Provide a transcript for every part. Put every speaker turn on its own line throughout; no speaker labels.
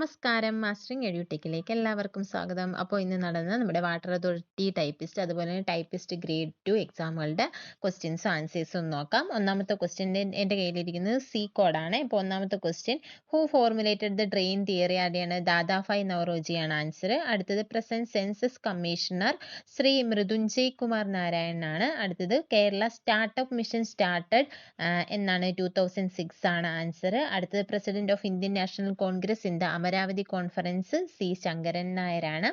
നമസ്കാരം. മാസ്റ്ററിംഗ് എഡ്യൂടെക്കിലേക്ക് എല്ലാവർക്കും സ്വാഗതം. അപ്പോൾ ഇന്ന് നടന്ന നമ്മുടെ വാട്ടർ അതോറിറ്റി ടൈപ്പിസ്റ്റ് അതുപോലെ തന്നെ ടൈപ്പിസ്റ്റ് ഗ്രേഡ് ടു എക്സാമുകളുടെ ക്വസ്റ്റ്യൻസും ആൻസേഴ്സും നോക്കാം. ഒന്നാമത്തെ ക്വസ്റ്റ്യൻ എന്റെ കയ്യിലിരിക്കുന്നത് സി കോഡാണ് ഇപ്പോൾ ഒന്നാമത്തെ question who formulated the drain theory ആരെയാണ് ദാദാഫായ് നവറോജിയാണ് ആൻസർ അടുത്തത് present census commissioner Shri Mrityunjay Kumar നാരായണനാണ് അടുത്തത് കേരള സ്റ്റാർട്ടപ്പ് മിഷൻ സ്റ്റാർട്ടഡ് എന്നാണ് ടു തൗസൻഡ് സിക്സ് ആണ് ആൻസർ അടുത്തത് president of Indian National Congress in the Amaravati conference C Sankaran നായരാണ്.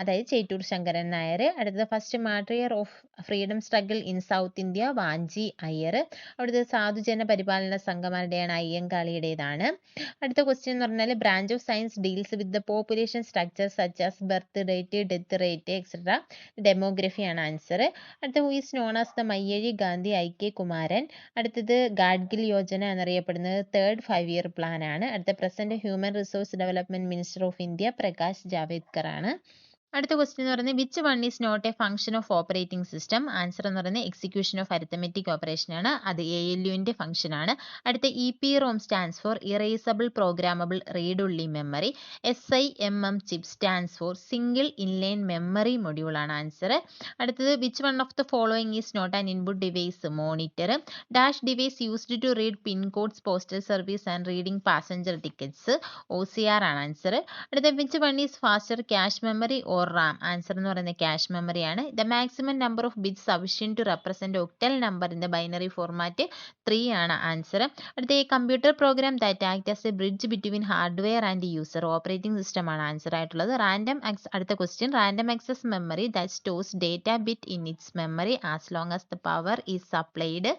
അതായത് ചേറ്റൂർ ശങ്കരൻ നായർ. അടുത്തത് first martyr of freedom struggle in South India Vanchi Iyer. അവിടുത്തെ സാധുജന പരിപാലന സംഘമാരുടെയാണ് അയ്യങ്കാളിയുടേതാണ്. അടുത്ത ക്വസ്റ്റ്യൻ എന്ന് പറഞ്ഞാൽ branch of science deals with the population structure such as birth rate death rate etcetera ഡെമോഗ്രഫിയാണ് answer അടുത്ത who is known as the Mayyazhi Gandhi I K Kumaran അടുത്തത് ഗാഡ്ഗിൽ യോജന എന്നറിയപ്പെടുന്നത് തേർഡ് ഫൈവ് ഇയർ പ്ലാൻ ആണ്. അടുത്ത present human resource development minister of India Prakash Javadekar ആണ്. അടുത്ത question എന്ന് പറയുന്നത് which one is not a function of operating system answer എന്ന് പറയുന്നത് എക്സിക്യൂഷൻ ഓഫ് അരിത്തമെറ്റിക് ഓപ്പറേഷൻ ആണ്. അത് എ എൽ യുവിന്റെ ഫംഗ്ഷൻ ആണ്. അടുത്ത E P ROM stands for erasable programmable read only memory S I M M chip stands for single inline memory module ആണ് answer അടുത്തത് which one of the following is not an input device monitor dash device used to read pin codes postal service and reading passenger tickets O C R ആണ് answer അടുത്ത which one is faster cache memory or RAM answer എന്ന് പറയുന്നത് cash memory ആണ്. The maximum number of bits sufficient to represent octal number in the binary format three ആണ് answer അടുത്ത ഈ computer program that act as a bridge between hardware and user operating system ആണ് answer ആയിട്ടുള്ളത്. Random access അടുത്ത question random access memory that stores data bit in its memory as long as the power is supplied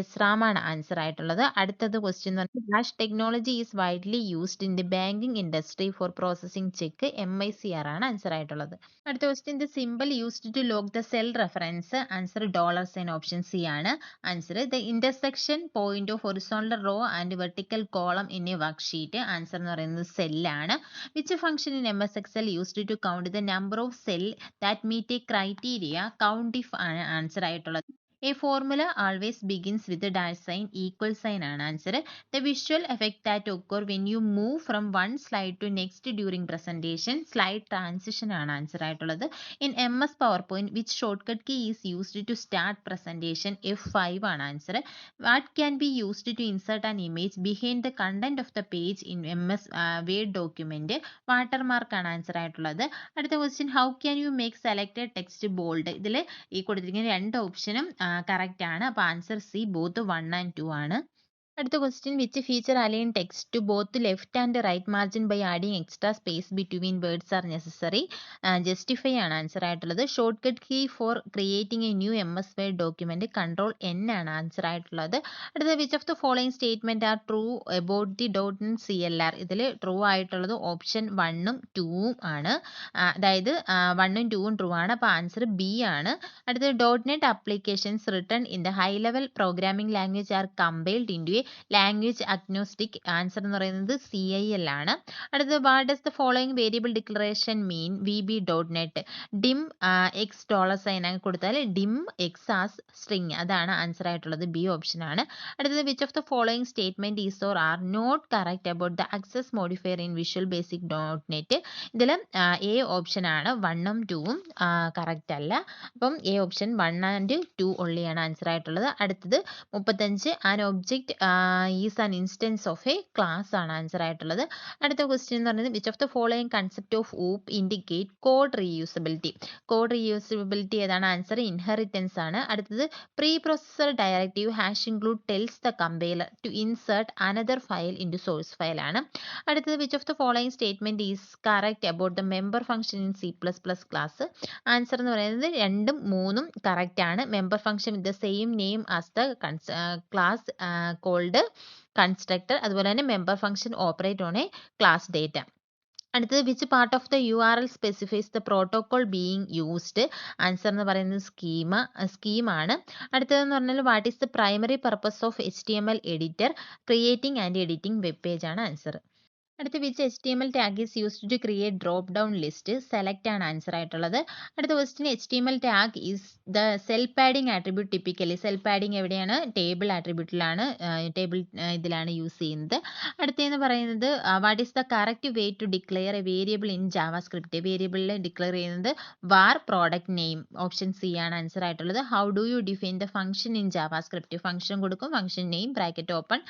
S RAM ആണ് answer ആയിട്ടുള്ളത്. അടുത്തത് question എന്ന് പറഞ്ഞാൽ dash technology is widely used in the banking industry for processing cheque M I C R ആണ് answer ആയിട്ടുള്ളത് അടുത്ത question the symbol used to lock the cell reference answer dollar sign option C ആണ്. Answer the intersection point of horizontal row and vertical column in a worksheet answer എന്ന് പറയുന്നത് സെല്ലാണ് which function in M S Excel used to count the number of cell that meet a criteria count if ആണ് answer ആയിട്ടുള്ളത്. A formula always begins with dash sign equal sign ആണ് answer the visual effect that occur when you move from one slide to next during presentation slide transition ആണ് answer ആയിട്ടുള്ളത്. In M S PowerPoint which shortcut key is used to start presentation F five ആണ് answer what can be used to insert an image behind the content of the page in M S Word document ആണ് answer ആയിട്ടുള്ളത്. അടുത്ത question how can you make selected text bold ഇതിൽ ഈ കൊടുത്തിരിക്കുന്ന രണ്ട് ഓപ്ഷനും correct ആണ്. അപ്പോൾ answer C both one and two ആണ്. അടുത്ത question which feature align text to both left and right margin by adding extra space between words are necessary justify ആണ് ആൻസർ ആയിട്ടുള്ളത്. Shortcut key for creating a new M S Word document control N ആണ് answer ആയിട്ടുള്ളത്. അടുത്ത which of the following statement are true about the dot in C L R ഇതിൽ true ആയിട്ടുള്ളത് option വണ്ണും ടൂവും ആണ്. അതായത് വണ്ണും ടൂവും ട്രൂ ആണ്. അപ്പോൾ ആൻസർ ബി ആണ്. അടുത്തത് dot net applications written in the high level programming language are compiled into a language agnostic answer എന്ന് പറയുന്നത് സി ഐ എൽ ആണ്. അടുത്തത് what does the following variable declaration mean V B dot net dim X dollar sign ആക്കി കൊടുത്താൽ dim X as string അതാണ് answer ആയിട്ടുള്ളത് B option ആണ്. അടുത്തത് which of the following statement is or are not correct about the access modifier in visual basic dot net ഇതിൽ A option ആണ് വണ്ണും ടൂവും കറക്റ്റ് അല്ല. അപ്പം A option one and two ഉള്ളിയാണ് ആൻസർ ആയിട്ടുള്ളത്. അടുത്തത് മുപ്പത്തഞ്ച് an object is an instance of a class ആണ് ആൻസർ ആയിട്ടുള്ളത്. അടുത്ത ക്വസ്റ്റ്യൻ എന്ന് പറയുന്നത് which of the following concept of OOP indicate code reusability code reusability ഏതാണ്? ആൻസർ ഇൻഹെറിറ്റൻസ് ആണ്. അടുത്തത് preprocessor directive hash include tells the compiler to insert another file in to source file ആണ്. അടുത്തത് which of the following statement is correct about the member function in C plus plus class answer എന്ന് പറയുന്നത് രണ്ടും മൂന്നും correct ആണ്. Member function with the same name as the class called constructor അതുപോലെ തന്നെ member function operate on a class data അടുത്തത് which part of the U R L specifies the protocol being used answer എന്ന് പറയുന്നത് schema സ്കീമാണ് അടുത്തതെന്ന് പറഞ്ഞാൽ what is the primary purpose of H T M L editor creating and editing web page ആണ് answer അടുത്ത which H T M L tag is used to create drop down list select ആണ് answer ആയിട്ടുള്ളത്. അടുത്ത ക്വസ്റ്റിന് H T M L tag is the cell padding attribute typically cell padding എവിടെയാണ്? Table ആട്രിബ്യൂട്ടിലാണ് table ഇതിലാണ് use ചെയ്യുന്നത്. അടുത്തതെന്ന് പറയുന്നത് what is the correct way to declare a variable in JavaScript വേരിയബിളിൽ ഡിക്ലെയർ ചെയ്യുന്നത് var product name option C ആണ് answer ആയിട്ടുള്ളത്. How do you define the function in JavaScript function കൊടുക്കും ഫംഗ്ഷൻ നെയിം ബ്രാക്കറ്റ് ഓപ്പൺ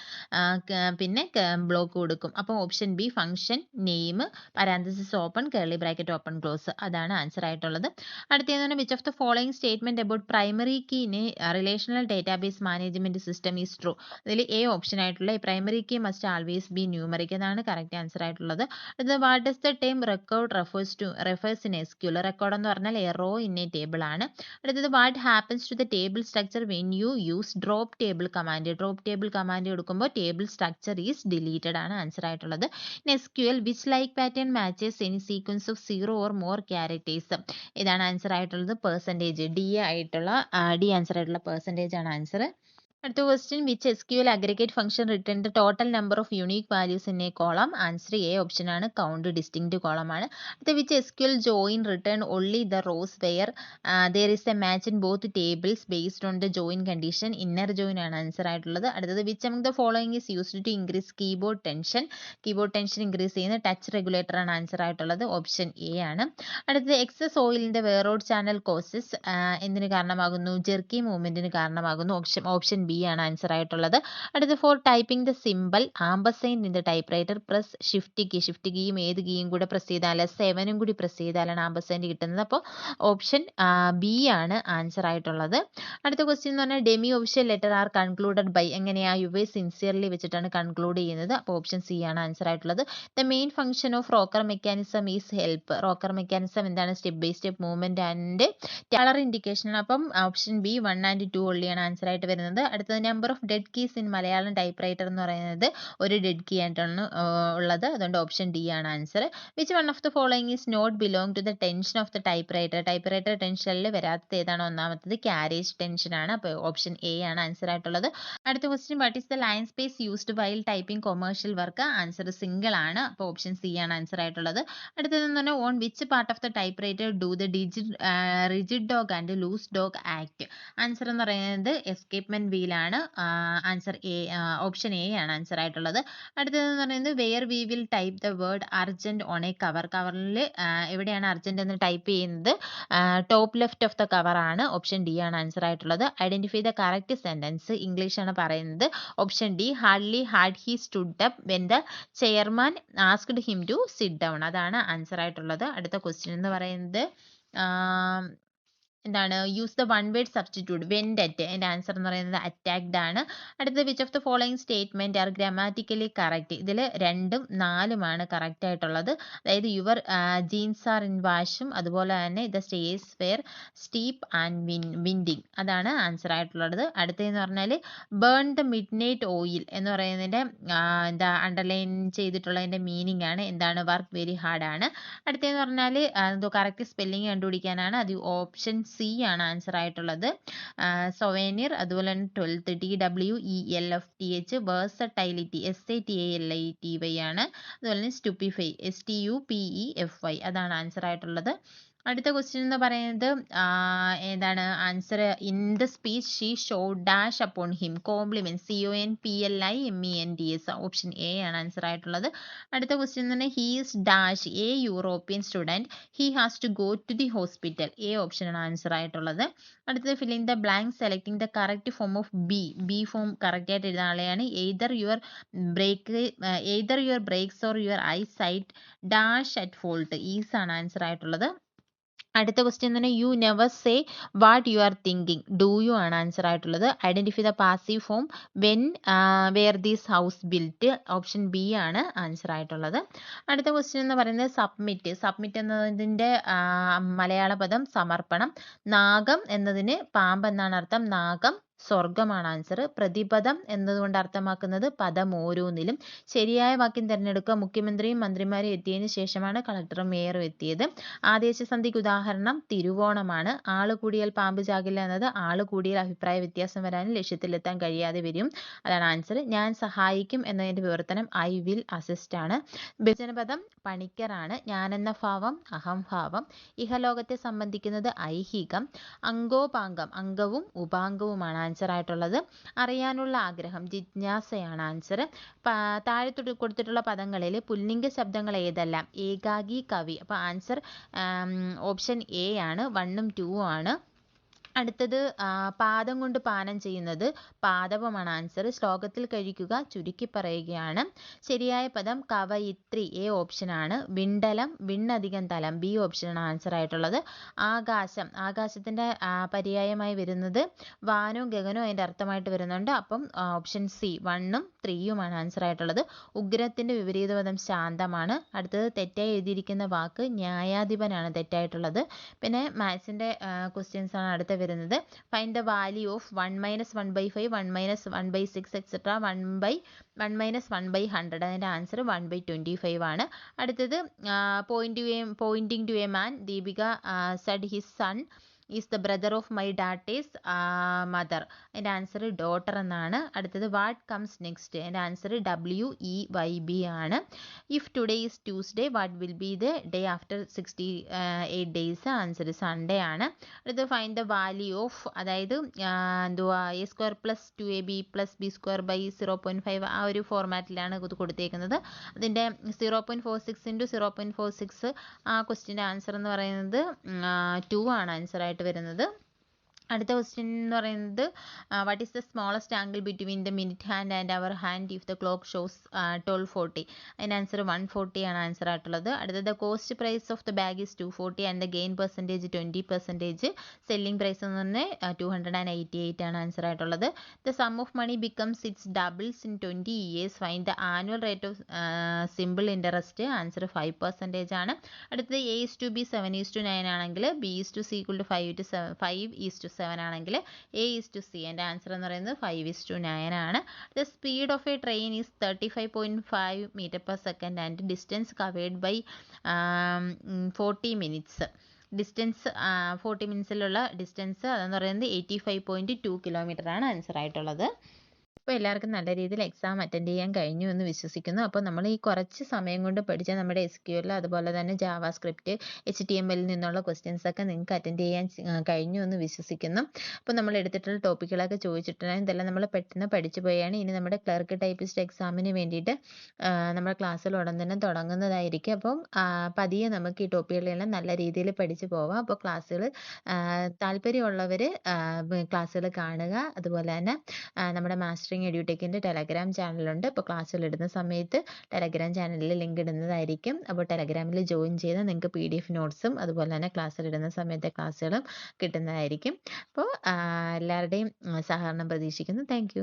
പിന്നെ block കൊടുക്കും. അപ്പോൾ option B function name parenthesis open curly bracket open close അതാണ് answer ആയിട്ടുള്ളത്. അടുത്തതെന്ന് പറഞ്ഞാൽ which of the following statement about primary key in relational database management system is true അതിൽ A option ആയിട്ടുള്ള primary key must always be numeric എന്നാണ് correct answer ആയിട്ടുള്ളത്. അത് what is the term record refers to refers in SQL record എന്ന് പറഞ്ഞാൽ a row in a table ആണ്. അടുത്തത് what happens to the table structure when you use drop table command drop table command കൊടുക്കുമ്പോൾ table structure is deleted ആണ് answer ആയിട്ടുള്ളത്. In S Q L which like pattern matches any sequence of zero or more characters ഇതാണ് answer ആയിട്ടുള്ളത് percentage D ആയിട്ടുള്ള D answer ആയിട്ടുള്ള percentage ആണ് answer അടുത്ത question which S Q L aggregate function return the total number of unique values in a column answer A option ആണ് count distinct column ആണ്. അടുത്ത which S Q L join return only the rows where there is a match in both tables based on the join condition inner join ആണ് answer ആയിട്ടുള്ളത്. അടുത്തത് which um the following is used to increase keyboard tension keyboard tension increase ചെയ്യുന്ന touch regulator ആണ് answer ആയിട്ടുള്ളത് option A ആണ്. അടുത്തത് excess ഓയിലിന്റെ വേറോഡ് ചാനൽ കോസസ് എന്തിന് കാരണമാകുന്നു? ജെർക്കി മൂവ്മെന്റിന് കാരണമാകുന്നു ഓപ്ഷൻ ഓപ്ഷൻ ബി ആണ് ആൻസർ ആയിട്ടുള്ളത്. അടുത്ത for typing the symbol ampersand in the typewriter press shift key shift കീയും ഏത് കീയും കൂടെ പ്രസ് ചെയ്താൽ സെവനും കൂടി പ്രസ് ചെയ്താലാണ് ആംബസൈൻ കിട്ടുന്നത്. അപ്പോൾ ഓപ്ഷൻ ബി ആണ് ആൻസർ ആയിട്ടുള്ളത്. അടുത്ത ക്വസ്റ്റ്യൻ എന്ന് പറഞ്ഞാൽ demi official letter are concluded by എങ്ങനെയാ യു വേ സിൻസിയർലി വെച്ചിട്ടാണ് കൺക്ലൂഡ് ചെയ്യുന്നത്? അപ്പോൾ ഓപ്ഷൻ സി ആണ് ആൻസർ ആയിട്ടുള്ളത്. The main function of rocker mechanism is help rocker mechanism എന്താണ്? Step by step movement and colour indication അപ്പം option B one and two ഒള്ളിയാണ് answer ആയിട്ട് വരുന്നത്. അടുത്തത് number of dead keys in Malayalam typewriter എന്ന് പറയുന്നത് ഒരു dead key ആയിട്ടാണ് ഉള്ളത്. അതുകൊണ്ട് ഓപ്ഷൻ ഡി ആണ് answer which one of the following is not belong to the tension of the typewriter typewriter ടെൻഷനിൽ വരാത്തത് ഏതാണ്? ഒന്നാമത്തത് ക്യാരേജ് ടെൻഷൻ ആണ്. അപ്പോൾ ഓപ്ഷൻ എ ആണ് ആൻസർ ആയിട്ടുള്ളത്. അടുത്ത question what is the line space used while typing commercial work answer single ആണ്. അപ്പോൾ ഓപ്ഷൻ സി ആണ് ആൻസർ ആയിട്ടുള്ളത്. അടുത്തതെന്ന് പറഞ്ഞാൽ on which part of the typewriter do the digit rigid dog and loose dog act answer എന്ന് പറയുന്നത് escapement വീലാണ് answer A option A ആണ് ആൻസർ ആയിട്ടുള്ളത്. അടുത്തതെന്ന് പറയുന്നത് where we will type the word urgent on a cover കവറിൽ എവിടെയാണ് urgent എന്ന് ടൈപ്പ് ചെയ്യുന്നത്? Top left of the cover ആണ് ഓപ്ഷൻ ഡി ആണ് ആൻസർ ആയിട്ടുള്ളത്. Identify the correct sentence English ആണ് പറയുന്നത്. Option D hardly had he stood up when the chairman asked him to sit down അതാണ് ആൻസർ ആയിട്ടുള്ളത്. അടുത്ത ക്വസ്റ്റ്യൻ എന്ന് പറയുന്നത് എന്താണ് use the one word substitute went at എന്റെ ആൻസർ എന്ന് പറയുന്നത് അറ്റാക്ഡ് ആണ്. അടുത്തത് which of the following statement are grammatically correct ഇതിൽ രണ്ടും നാലുമാണ് കറക്റ്റ് ആയിട്ടുള്ളത്. അതായത് യുവർ ജീൻസ് ആർ ഇൻ വാഷും അതുപോലെ തന്നെ the stairs were steep and win winding അതാണ് ആൻസർ ആയിട്ടുള്ളത്. അടുത്തതെന്ന് പറഞ്ഞാൽ burn the midnight oil എന്ന് പറയുന്നതിന്റെ എന്താ അണ്ടർലൈൻ ചെയ്തിട്ടുള്ളതിന്റെ മീനിങ് ആണ്. എന്താണ് വർക്ക് വെരി ഹാർഡ് ആണ്. അടുത്തതെന്ന് പറഞ്ഞാൽ എന്തോ കറക്റ്റ് സ്പെല്ലിങ് കണ്ടുപിടിക്കാനാണ്. അത് ഓപ്ഷൻ സി ആണ് ആൻസർ ആയിട്ടുള്ളത്. സൊവേനിയർ അതുപോലെ തന്നെ twelfth T W E L F T H versatility S A T A L I T Y ആണ്. അതുപോലെ തന്നെ stupefy S T U P E F Y അതാണ് answer ആയിട്ടുള്ളത്. അടുത്ത ക്വസ്റ്റ്യൻ എന്ന് പറയുന്നത് ഏതാണ് answer in the speech she show dash upon him compliment C O N P L I M E N D S option A ആണ് answer ആയിട്ടുള്ളത്. അടുത്ത question എന്ന് പറഞ്ഞാൽ he's dash a European student he has to go to the hospital A option ആണ് answer ആയിട്ടുള്ളത്. അടുത്തത് filling the blank selecting the correct form of be be form correct ആയിട്ട് എഴുതാൻ ആളെയാണ്. Either your brake either your brakes or your eyesight dash at fault is ആണ് answer ആയിട്ടുള്ളത്. അടുത്ത question തന്നെ you never say what you are thinking do you ആണ് answer ആയിട്ടുള്ളത്. Identify the passive form when were these house built option B ആണ് answer ആയിട്ടുള്ളത്. അടുത്ത question എന്ന് പറയുന്നത് സബ്മിറ്റ് സബ്മിറ്റ് എന്നതിന്റെ മലയാള പദം സമർപ്പണം. നാഗം എന്നതിന് പാമ്പ് എന്നാണ് അർത്ഥം. നാഗം സ്വർഗമാണ് ആൻസർ പ്രതിപദം എന്നതുകൊണ്ട് അർത്ഥമാക്കുന്നത് പദം ഓരോന്നിലും. ശരിയായ വാക്യം തിരഞ്ഞെടുക്കുക. മുഖ്യമന്ത്രിയും മന്ത്രിമാരും എത്തിയതിന് ശേഷമാണ് കളക്ടറും മേയറും എത്തിയത്. ആദേശസന്ധിക്ക് ഉദാഹരണം തിരുവോണമാണ്. ആൾ കൂടിയാൽ പാമ്പ് ചാകില്ല എന്നത് ആൾ കൂടിയാൽ അഭിപ്രായ വ്യത്യാസം വരാനും ലക്ഷ്യത്തിലെത്താൻ കഴിയാതെ വരും. അതാണ് ആൻസർ ഞാൻ സഹായിക്കും എന്നതിന്റെ വിവർത്തനം ഐ വിൽ അസിസ്റ്റ് ആണ്. ബഹുജനപദം പണിക്കറാണ് ഞാനെന്ന ഭാവം അഹംഭാവം ഇഹലോകത്തെ സംബന്ധിക്കുന്നത് ഐഹികം. അംഗോപാംഗം അംഗവും ഉപാംഗവുമാണ്. ആൻസർ ആയിട്ടുള്ളത്. അറിയാനുള്ള ആഗ്രഹം ജിജ്ഞാസയാണ് ആൻസർ താഴെ കൊടുത്തിട്ടുള്ള പദങ്ങളിൽ പുല്ലിംഗ ശബ്ദങ്ങൾ ഏതെല്ലാം? ഏകാഗി കവി. അപ്പോൾ ആൻസർ ഓപ്ഷൻ എ ആണ് വണ്ണും ടു ആണ്. അടുത്തത് പാദം കൊണ്ട് പാനം ചെയ്യുന്നത് പാദവമാണ് ആൻസർ ശ്ലോകത്തിൽ കഴിക്കുക ചുരുക്കി പറയുകയാണ്. ശരിയായ പദം കവയിത്രി എ ഓപ്ഷനാണ് വിണ്ടലം വിണ്ണധികം തലം ബി ഓപ്ഷനാണ് ആൻസർ ആയിട്ടുള്ളത്. ആകാശം ആകാശത്തിന്റെ പര്യായമായി വരുന്നത് വാനോ ഗഗനോ അതിന്റെ അർത്ഥമായിട്ട് വരുന്നുണ്ട്. അപ്പം ഓപ്ഷൻ സി വണ്ണും ത്രീയുമാണ് ആൻസർ ആയിട്ടുള്ളത്. ഉഗ്രത്തിന്റെ വിപരീത പദം ശാന്തമാണ്. അടുത്തത് തെറ്റായി എഴുതിയിരിക്കുന്ന വാക്ക് ന്യായാധിപനാണ് തെറ്റായിട്ടുള്ളത്. പിന്നെ മാത്സിന്റെ ക്വസ്റ്റ്യൻസ് ആണ് അടുത്ത വരുന്നത്. Find the value of one minus one by five one minus one by six etcetera one by one minus one by hundred അതിന്റെ answer one by twenty five ആണ്. അടുത്തത് point pointing to a man Deepika said his son is the brother of my daughter's mother എന്റെ answer daughter എന്നാണ്. അടുത്തത് what comes next എന്റെ answer W E Y B ആണ്. If today is Tuesday what will be the day after sixty eight days answer Sunday ആണ്. അടുത്തത് find the value of അതായത് എന്തുവാ A square plus two A B plus B square by zero point five ആ ഒരു ഫോർമാറ്റിലാണ് ഇത് കൊടുത്തേക്കുന്നത്. അതിന്റെ zero point four six into zero point four six ആ ക്വസ്റ്റിന്റെ ആൻസർ എന്ന് പറയുന്നത് ടു ആണ് ആൻസർ വരുന്നത്. അടുത്ത ക്വസ്റ്റ്യൻ എന്ന് പറയുന്നത് what is the smallest angle between the minute hand and hour hand if the clock shows twelve forty അതിന്റെ ആൻസർ വൺ ഫോർട്ടി ആണ് ആൻസർ ആയിട്ടുള്ളത്. അടുത്തത് the cost price of the bag is two forty and the gain percentage twenty percentage selling price എന്ന് പറഞ്ഞാൽ two hundred and eighty eight ആണ് answer ആയിട്ടുള്ളത്. The sum of money becomes its doubles in twenty years fine the annual rate of simple interest answer five percentage ആണ്. അടുത്തത് A is to B seven is to nine ആണെങ്കിൽ B is to C equal to five to seven five is to seven ആണെങ്കിൽ A is to C എന്റെ answer എന്ന് പറയുന്നത് five is to nine ആണ്. The speed of a train is thirty five point five metre per second and distance covered by forty minutes distance forty മിനിറ്റ്സിലുള്ള distance അതെന്ന് പറയുന്നത് eighty five point two kilometre ആണ് answer ആയിട്ടുള്ളത്. അപ്പോൾ എല്ലാവർക്കും നല്ല രീതിയിൽ exam attend ചെയ്യാൻ കഴിഞ്ഞു എന്ന് വിശ്വസിക്കുന്നു. അപ്പോൾ നമ്മൾ ഈ കുറച്ച് സമയം കൊണ്ട് പഠിച്ച നമ്മുടെ എസ് ക്യു എൽ അതുപോലെ തന്നെ JavaScript H T M എല്ലിൽ നിന്നുള്ള ക്വസ്റ്റ്യൻസ് ഒക്കെ നിങ്ങൾക്ക് അറ്റൻഡ് ചെയ്യാൻ കഴിഞ്ഞു എന്ന് വിശ്വസിക്കുന്നു. അപ്പോൾ നമ്മൾ എടുത്തിട്ടുള്ള ടോപ്പിക്കുകളൊക്കെ ചോദിച്ചിട്ടുണ്ടെങ്കിൽ ഇതെല്ലാം നമ്മൾ പെട്ടെന്ന് പഠിച്ചു പോയാണ്. ഇനി നമ്മുടെ ക്ലർക്ക് ടൈപ്പിസ്റ്റ് എക്സാമിന് വേണ്ടിയിട്ട് നമ്മുടെ ക്ലാസ്സിൽ ഉടൻ തന്നെ തുടങ്ങുന്നതായിരിക്കും. അപ്പോൾ പതിയെ നമുക്ക് ഈ ടോപ്പിക്കുകളെല്ലാം നല്ല രീതിയിൽ പഠിച്ചു പോവാം. അപ്പോൾ ക്ലാസ്സുകൾ താല്പര്യമുള്ളവർ ക്ലാസ്സുകൾ കാണുക. അതുപോലെ തന്നെ നമ്മുടെ മാസ്റ്ററിങ് എഡ്യൂടെക്കിന്റെ ടെലഗ്രാം ചാനലുണ്ട് അപ്പോൾ ക്ലാസ്സുകൾ ഇടുന്ന സമയത്ത് ടെലഗ്രാം ചാനലിൽ ലിങ്ക് ഇടുന്നതായിരിക്കും. അപ്പോൾ ടെലഗ്രാമിൽ ജോയിൻ ചെയ്താൽ നിങ്ങൾക്ക് പി ഡി എഫ് നോട്ട്സും അതുപോലെ തന്നെ ക്ലാസ്സിൽ ഇടുന്ന സമയത്തെ ക്ലാസ്സുകളും കിട്ടുന്നതായിരിക്കും. അപ്പോൾ എല്ലാവരുടെയും സഹകരണം പ്രതീക്ഷിക്കുന്നു. താങ്ക്